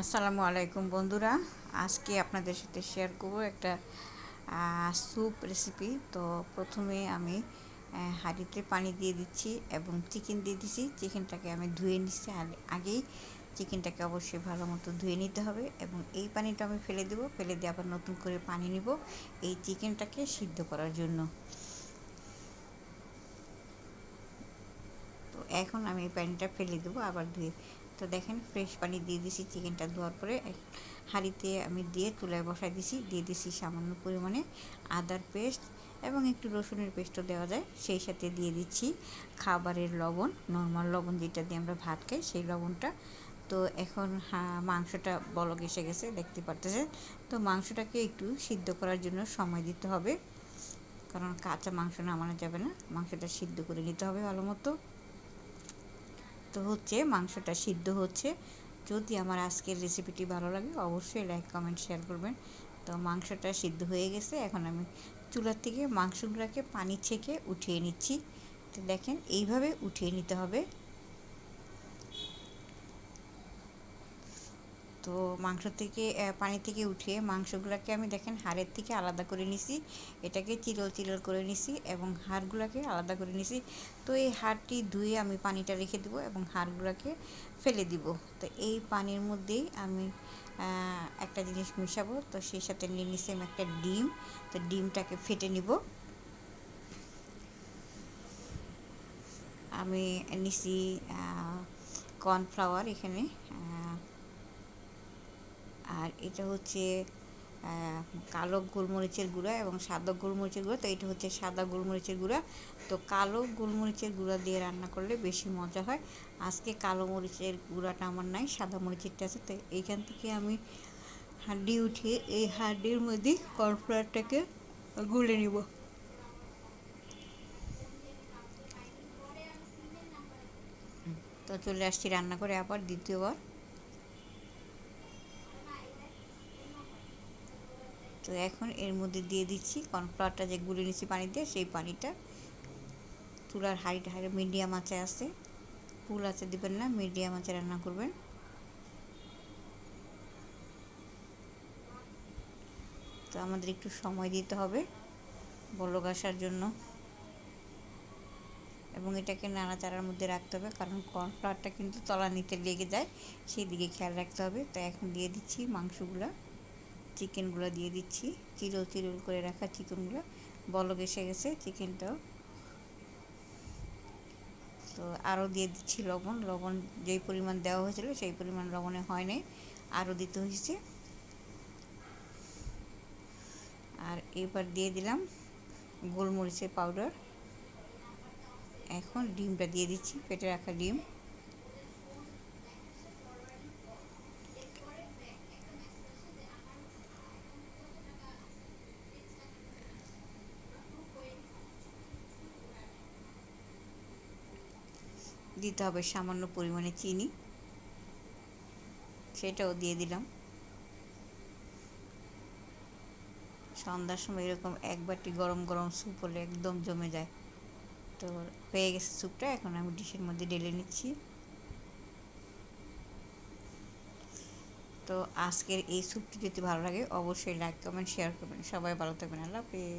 আসসালামু আলাইকুম বন্ধুরা। আজকে আপনাদের সাথে শেয়ার করব একটা স্যুপ রেসিপি তো প্রথমে আমি হাঁড়িতে পানি দিয়ে দিচ্ছি এবং চিকেন দিয়ে দিচ্ছি চিকেনটাকে আমি ধুয়ে নিচ্ছি। আগেই চিকেনটাকে অবশ্যই ভালো মতো ধুয়ে নিতে হবে এবং এই পানিটা আমি ফেলে দেবো। ফেলে দিয়ে আবার নতুন করে পানি নিব এই চিকেনটাকে সিদ্ধ করার জন্য। তো এখন আমি এই পানিটা ফেলে দেবো। আবার ধুয়ে তো দেখেন ফ্রেশ পানি দিয়ে দিছি, চিকেনটা ধোয়ার পরে হাঁড়িতে আমি দিয়ে চুলায় বসাই দিছি, দিয়ে দিছি সামান্য পরিমাণে আদার পেস্ট এবং একটু রসুনের পেস্টও দেওয়া যায়। সেই সাথে দিয়ে দিচ্ছি খাবারের লবণ নর্মাল লবণ যেটা দিয়ে আমরা ভাত খাই, সেই লবণটা। তো এখন মাংসটা বলক এসে গেছে, দেখতে পারতেছেন? তো মাংসটাকে একটু সিদ্ধ করার জন্য সময় দিতে হবে। কারণ কাঁচা মাংস নামানো যাবে না, মাংসটা সিদ্ধ করে নিতে হবে ভালো মতো। হচ্ছে, মাংসটা সিদ্ধ হচ্ছে। যদি আমার আজকের রেসিপিটি ভালো লাগে, অবশ্যই লাইক কমেন্ট শেয়ার করবেন। তো মাংসটা সিদ্ধ হয়ে গেছে, এখন আমি চুলার থেকে মাংসগুলোকে পানি ছেঁকে উঠিয়ে নিচ্ছি। তো দেখেন, এইভাবে উঠিয়ে নিতে হবে। তো মাংস থেকে পানি থেকে উঠিয়ে মাংসগুলোকে আমি দেখেন হাড়ের থেকে আলাদা করে নিছি। এটাকে চিরল চিরল করে নিছি এবং হাড়গুলোকে আলাদা করে নিছি। তো এই হাড়টি ধুয়ে আমি পানিটা রেখে দেবো এবং হাড়গুলোকে ফেলে দিব। তো এই পানির মধ্যেই আমি একটা জিনিস মিশাবো। তো সেই সাথে নিয়ে নিছি আমি একটা ডিম। তো ডিমটাকে ফেটে নিব। আমি নিছি কর্নফ্লাওয়ার এখানে আর এটা হচ্ছে কালো গোলমরিচের গুঁড়া এবং সাদা গোলমরিচের গুঁড়া। তো এটা হচ্ছে সাদা গোলমরিচের গুঁড়া। তো কালো গোলমরিচের গুঁড়া দিয়ে রান্না করলে বেশি মজা হয়। আজকে কালো মরিচের গুঁড়াটা আমার নাই, সাদা মরিচেরটা আছে। তো এইখান থেকে আমি হাড্ডি উঠিয়ে এই হাড্ডির মধ্যে কর্নফ্লাওয়ারটাকে গুলে নিব। তো চলে আসছি রান্না করে আবার দ্বিতীয়বার। তো এখন এর মধ্যে দিয়ে দিচ্ছি। কর্নফ্লাওয়ারটা যে গুলে নিচ্ছি দিয়ে সেই পানিটা চুলার হাইট হাইট মিডিয়াম আঁচে আছে। ফুল আছে দিবেন না মিডিয়াম আঁচে রান্না করবেন। তো আমাদের একটু সময় দিতে হবে বলক আসার জন্য। এবং এটাকে নাড়াচাড়ার মধ্যে রাখতে হবে, কারণ কর্নফ্লাওয়ারটা কিন্তু তলা নিতে লেগে যায় সেই দিকে খেয়াল রাখতে হবে। তো এখন দিয়ে দিচ্ছি মাংসগুলো। চিকেনগুলো দিয়ে দিচ্ছি। চিরল চিরল করে রাখা চিকেনগুলো। বলক এসে গেছে চিকেনটাও। তো আরও দিয়ে দিচ্ছি লবণ। লবণ যেই পরিমাণ দেওয়া হয়েছিল সেই পরিমাণ লবণে হয় নাই। আরও দিতে হয়েছে। আর এবার দিয়ে দিলাম গোলমরিচের পাউডার। এখন ডিমটা দিয়ে দিচ্ছি পেটে রাখা ডিম। দিতে হবে সামান্য পরিমাণে চিনি। সেটাও দিয়ে দিলাম। সন্ধ্যার সময় এরকম এক বাটি গরম গরম স্যুপ হলে একদম জমে যায়। তো হয়ে গেছে স্যুপটা, এখন আমি ডিশের মধ্যে ঢেলে নিচ্ছি। তো আজকের এই স্যুপটি যদি ভালো লাগে, অবশ্যই লাইক কমেন্ট শেয়ার করবেন। সবাই ভালো থাকবেন। আল্লাহ হাফেজ।